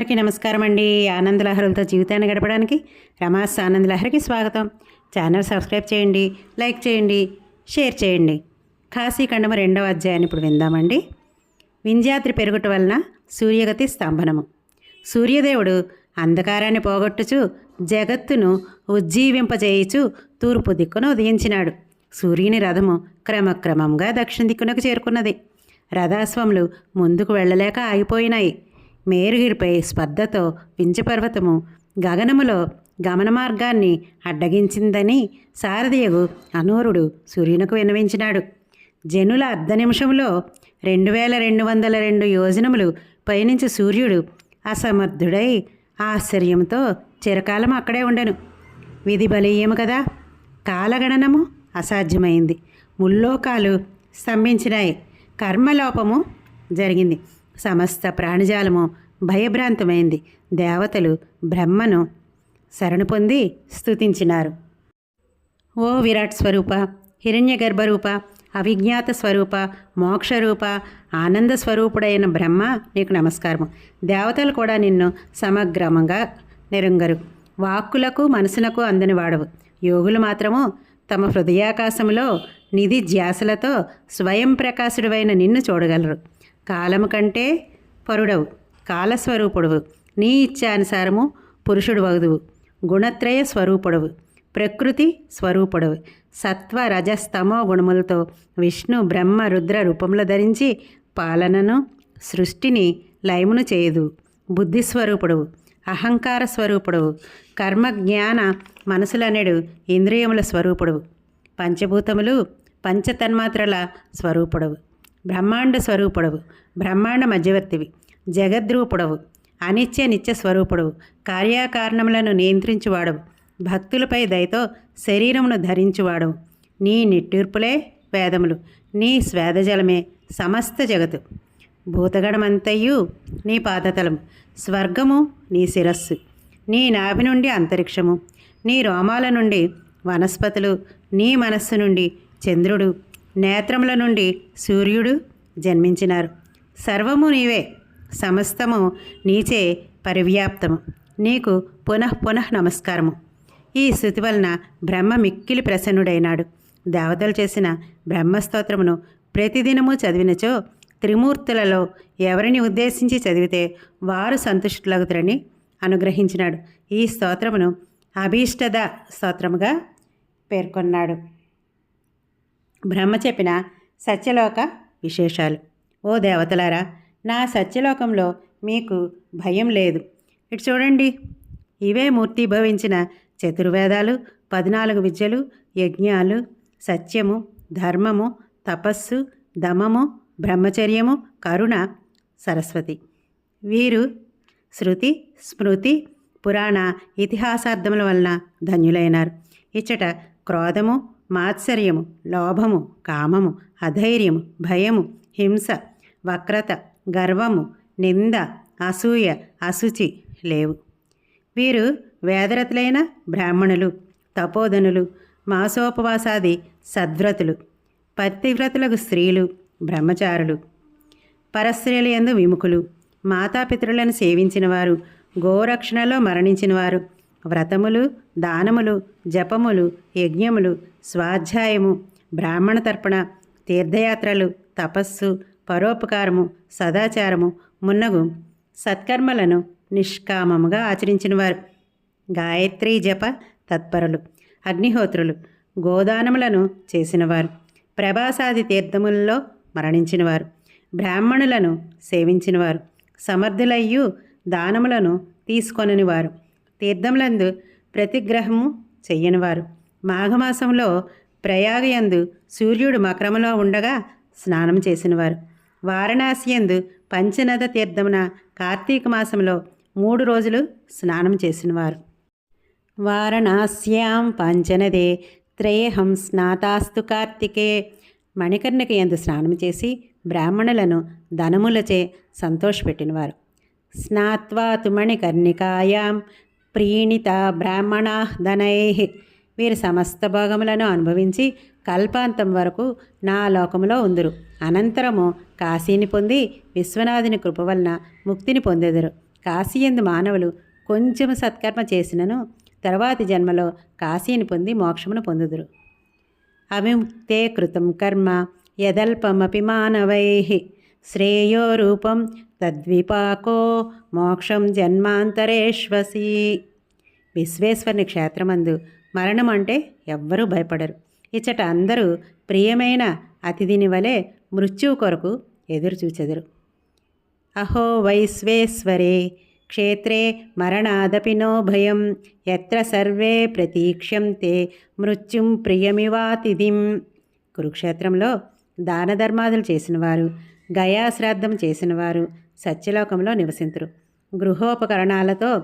అందరికీ నమస్కారం అండి. ఆనందలహరులతో జీవితాన్ని గడపడానికి రమాస్ ఆనందలహరికి స్వాగతం. ఛానల్ సబ్స్క్రైబ్ చేయండి లైక్ చేయండి షేర్ చేయండి. కాశీఖండము రెండవ అధ్యాయాన్ని ఇప్పుడు విందామండి. వింధ్యాద్రి పెరుగుట వలన సూర్యగతి స్తంభనము. సూర్యదేవుడు అంధకారాన్ని పోగొట్టుచు జగత్తును ఉజ్జీవింపజేయుచు తూర్పు దిక్కున ఉదయించినాడు. సూర్యుని రథము క్రమక్రమంగా దక్షిణ దిక్కునకు చేరుకున్నది. రథాశ్వములు ముందుకు వెళ్ళలేక ఆగిపోయినాయి. మేరుగిరిపై స్పర్ధతో వింజపర్వతము గగనములో గమన మార్గాన్ని అడ్డగించిందని సారథియగు అనూరుడు సూర్యునకు వినవించినాడు జనుల అర్ధ నిమిషంలో రెండు వేల రెండు వందల రెండు యోజనములు పయనించి సూర్యుడు అసమర్థుడై ఆశ్చర్యంతో చిరకాలం అక్కడే ఉండెను. విధి బలీయము కదా? కాలగణనము అసాధ్యమైంది. ముల్లోకాలు స్తంభించినాయి. కర్మలోపము జరిగింది. సమస్త ప్రాణిజాలము భయభ్రాంతమైంది. దేవతలు బ్రహ్మను శరణు పొంది స్థుతించినారు ఓ విరాట్ స్వరూప హిరణ్య గర్భరూప అవిజ్ఞాత స్వరూప మోక్షరూప ఆనంద స్వరూపుడైన బ్రహ్మ నీకు నమస్కారము. దేవతలు కూడా నిన్ను సమగ్రమంగా నిరంగరు. వాక్కులకు మనసునకు అందని వాడవు. యోగులు మాత్రము తమ హృదయాకాశంలో నిధి ధ్యాసలతో స్వయం ప్రకాశుడువైన నిన్ను చూడగలరు. కాలము కంటే పరుడవు కాలస్వరూపుడవు. నీ ఇచ్ఛానుసారము పురుషుడు వగుదువు. గుణత్రయ స్వరూపుడవు ప్రకృతి స్వరూపుడవు. సత్వ రజస్తమో గుణములతో విష్ణు బ్రహ్మ రుద్ర రూపములు ధరించి పాలనను సృష్టిని లయమును చేయదు బుద్ధి స్వరూపుడవు అహంకార స్వరూపుడవు. కర్మ జ్ఞాన మనసులనెడు ఇంద్రియముల స్వరూపుడవు. పంచభూతములు పంచతన్మాత్రల స్వరూపుడవు. బ్రహ్మాండ స్వరూపుడవు బ్రహ్మాండ మధ్యవర్తివి. జగద్రూపుడవు అనిత్య నిత్య స్వరూపుడవు కార్యకారణములను నియంత్రించువాడవు. భక్తులపై దయతో శరీరమును ధరించువాడవు. నీ నిట్టూర్పులే వేదములు నీ స్వేదజలమే సమస్త జగతు భూతగణమంతయు నీ పాదతలము స్వర్గము నీ శిరస్సు. నీ నాభి నుండి అంతరిక్షము నీ రోమాల నుండి వనస్పతులు నీ మనస్సు నుండి చంద్రుడు. నేత్రముల నుండి సూర్యుడు జన్మించినారు. సర్వము నీవే సమస్తము నీచే పరివ్యాప్తము. నీకు పునః పునః నమస్కారము. ఈ స్థుతి వలన బ్రహ్మ మిక్కిలి ప్రసన్నుడైనాడు. దేవతలు చేసిన బ్రహ్మస్తోత్రమును ప్రతిదినము చదివినచో త్రిమూర్తులలో ఎవరిని ఉద్దేశించి చదివితే వారు సంతుష్టులగుతురని అనుగ్రహించినాడు. ఈ స్తోత్రమును అభీష్టద స్తోత్రముగా పేర్కొన్నాడు. బ్రహ్మ చెప్పిన సత్యలోక విశేషాలు. ఓ దేవతలారా నా సత్యలోకంలో మీకు భయం లేదు. ఇటు చూడండి. ఇవే మూర్తిభవించిన చతుర్వేదాలు పద్నాలుగు విద్యలు యజ్ఞాలు సత్యము ధర్మము తపస్సు దమము బ్రహ్మచర్యము కరుణ సరస్వతి. వీరు శృతి స్మృతి పురాణ ఇతిహాసార్థముల వలన ధన్యులైనారు. ఇచ్చట క్రోధము మాత్సర్యము లోభము కామము అధైర్యము భయము హింస వక్రత గర్వము నింద అసూయ అశుచి లేవు. వీరు వేదరతులైన బ్రాహ్మణులు తపోధనులు మాసోపవాసాది సద్వ్రతులు పతివ్రతులకు స్త్రీలు బ్రహ్మచారులు పరస్త్రీల యందు విముఖులు మాతాపితృలను సేవించినవారు గోరక్షణలో మరణించినవారు వ్రతములు దానములు జపములు యజ్ఞములు స్వాధ్యాయము బ్రాహ్మణ తర్పణ తీర్థయాత్రలు తపస్సు పరోపకారము సదాచారము మున్నగు సత్కర్మలను నిష్కామముగా ఆచరించినవారు. గాయత్రీ జప తత్పరులు అగ్నిహోత్రులు గోదానములను చేసినవారు. ప్రభాసాది తీర్థముల్లో మరణించినవారు. బ్రాహ్మణులను సేవించినవారు. సమర్థులయ్యు దానములను తీసుకొనివారు తీర్థములందు ప్రతిగ్రహము చెయ్యనివారు మాఘమాసంలో ప్రయాగయందు సూర్యుడు మక్రమలో ఉండగా స్నానం చేసినవారు. వారణాసియందు పంచనద తీర్థమున కార్తీక మాసంలో మూడు రోజులు స్నానం చేసినవారు. వారణాస్యాం పంచనదే త్రయేహం స్నాతాస్తు కార్తికే మణికర్ణిక ఎందు స్నానం చేసి బ్రాహ్మణులను ధనములచే సంతోషపెట్టినవారు. స్నాత్వా తు మణికర్ణికాయాం ప్రీణిత బ్రాహ్మణా ధనై వీరు సమస్త భోగములను అనుభవించి కల్పాంతం వరకు నా లోకములో ఉందురు. అనంతరము కాశీని పొంది విశ్వనాథుని కృప వలన ముక్తిని పొందెదరు. కాశీయందు మానవులు కొంచెం సత్కర్మ చేసినను తర్వాతి జన్మలో కాశీని పొంది మోక్షమును పొందుదురు. అవిముక్తే కృతం కర్మ యదల్పమపి మానవై. శ్రేయో రూపం తద్విపాకో మోక్షం జన్మాంతరేష్వసి. విశ్వేశ్వరుని క్షేత్రమందు మరణం అంటే ఎవ్వరూ భయపడరు. ఇచ్చట అందరూ ప్రియమైన అతిథిని వలె మృత్యువు కొరకు ఎదురుచూచెదరు. అహో వైశ్వేశ్వరే క్షేత్రే మరణాదపి నో భయం ఎత్ర సర్వే ప్రతీక్ష్యంతే మృత్యుం ప్రియమివాతిథిం. కురుక్షేత్రంలో దాన ధర్మాదులు చేసినవారు గయాశ్రాద్ధం చేసినవారు సత్యలోకంలో నివసింతురు. గృహోపకరణాలతో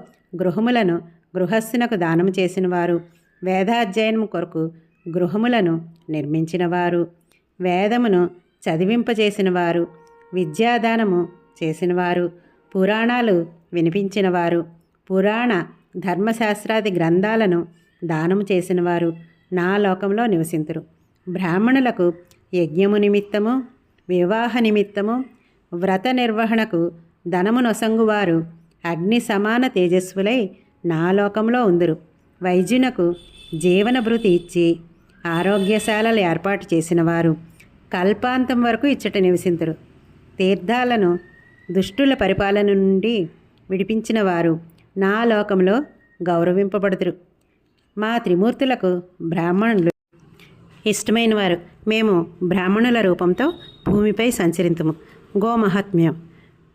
గృహములను గృహస్థునకు దానం చేసినవారు వేదాధ్యయనం కొరకు గృహములను నిర్మించినవారు. వేదమును చదివింపజేసినవారు. విద్యాదానము చేసినవారు. పురాణాలు వినిపించినవారు. పురాణ ధర్మశాస్త్రాది గ్రంథాలను దానము చేసినవారు నా లోకంలో నివసింతురు. బ్రాహ్మణులకు యజ్ఞము నిమిత్తము వివాహ నిమిత్తము వ్రత నిర్వహణకు ధనము నొసంగువారు అగ్ని సమాన తేజస్వులై నా లోకంలో ఉందురు. వైద్యునకు జీవనభృతి ఇచ్చి ఆరోగ్యశాలలు ఏర్పాటు చేసినవారు కల్పాంతం వరకు ఇచ్చట నివసింతురు. తీర్థాలను దుష్టుల పరిపాలన నుండి విడిపించిన వారు నా లోకంలో గౌరవింపబడుతురు. మా త్రిమూర్తులకు బ్రాహ్మణులు. ఇష్టమైన వారు మేము బ్రాహ్మణుల రూపంతో భూమిపై సంచరింతుము. గోమహాత్మ్యం.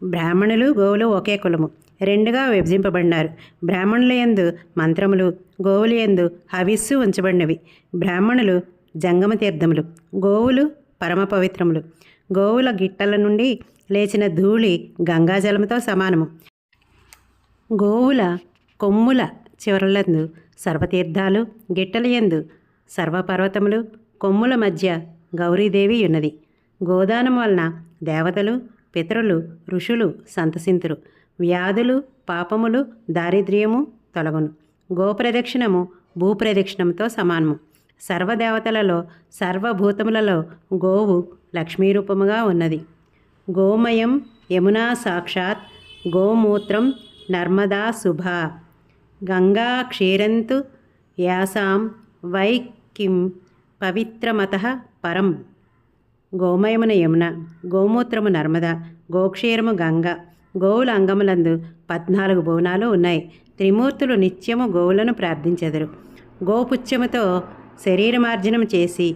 బ్రాహ్మణులు గోవులు ఒకే కులము. రెండుగా విభజింపబడినారు. బ్రాహ్మణుల యందు మంత్రములు గోవుల యందు హవిస్సు ఉంచబడినవి. బ్రాహ్మణులు జంగమ తీర్థములు గోవులు పరమ పవిత్రములు. గోవుల గిట్టల నుండి లేచిన ధూళి గంగాజలముతో సమానము. గోవుల కొమ్ముల చివరలందు సర్వతీర్థాలు గిట్టలయందు సర్వపర్వతములు కొమ్ముల మధ్య గౌరీదేవి ఉన్నది. గోదానం వలన దేవతలు పితరులు ఋషులు సంతసింతురు. వ్యాధులు పాపములు దారిద్ర్యము తొలగును. గోప్రదక్షిణము భూప్రదక్షిణంతో సమానము. సర్వదేవతలలో సర్వభూతములలో గోవు లక్ష్మీరూపముగా ఉన్నది. గోమయం యమునా సాక్షాత్ గోమూత్రం నర్మదా శుభ గంగా క్షీరంతు యాసాం వై కిం పవిత్రమత పరం. గోమయమున యమున గోమూత్రము నర్మద గోక్షీరము గంగ. గోవుల అంగములందు పద్నాలుగు భువనాలు ఉన్నాయి. త్రిమూర్తులు నిత్యము గోవులను ప్రార్థించెదరు. గోపుత్యముతో శరీరమార్జనం చేసి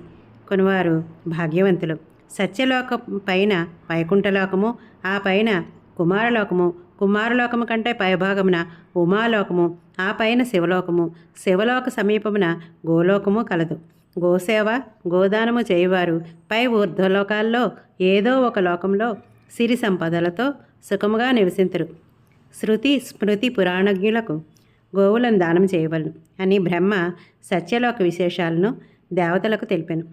కొనువారు భాగ్యవంతులు. సత్యలోకం పైన వైకుంఠలోకము ఆ పైన కుమారలోకము కుమారలోకము కంటే పైభాగమున ఉమాలోకము ఆ పైన శివలోకము శివలోక సమీపమున గోలోకము కలదు. గోసేవ గోదానము చేయవారు పై ఊర్ధ్వలోకాల్లో ఏదో ఒక లోకంలో సిరి సంపదలతో సుఖముగా నివసింతురు. శృతి స్మృతి పురాణజ్ఞులకు గోవులను దానం చేయవలను అని బ్రహ్మ సత్యలోక విశేషాలను దేవతలకు తెలిపాను.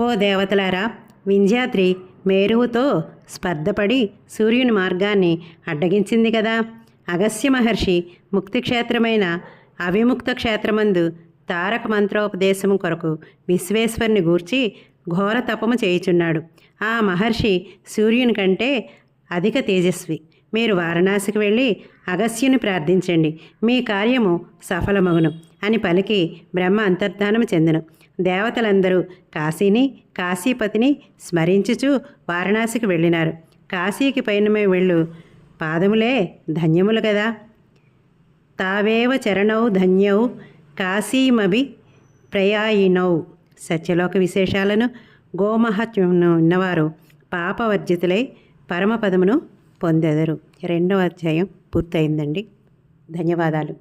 ఓ దేవతలారా వింధ్యాద్రి మేరువుతో స్పర్ధపడి సూర్యుని మార్గాన్ని అడ్డగించింది కదా. అగస్య మహర్షి ముక్తి క్షేత్రమైన అవిముక్త క్షేత్రమందు తారక మంత్రోపదేశము కొరకు విశ్వేశ్వరుని గూర్చి ఘోర తపము చేయుచున్నాడు. ఆ మహర్షి సూర్యుని కంటే అధిక తేజస్వి. మీరు వారణాసికి వెళ్ళి అగస్యుని ప్రార్థించండి. మీ కార్యము సఫలమగును అని పలికి బ్రహ్మ అంతర్ధానం చెందను. దేవతలందరూ కాశీని కాశీపతిని స్మరించుచు వారణాసికి వెళ్ళినారు. కాశీకి పైనమే వెళ్ళు. పాదములే ధన్యములు కదా. తావేవ చరణౌ ధన్యౌ కాశీమభి ప్రయాయినౌ. సత్యలోక విశేషాలను గోమహత్యమును ఉన్నవారు పాపవర్జితులై పరమపదమును పొందెదరు. రెండవ అధ్యాయం పూర్తయిందండి. ధన్యవాదాలు.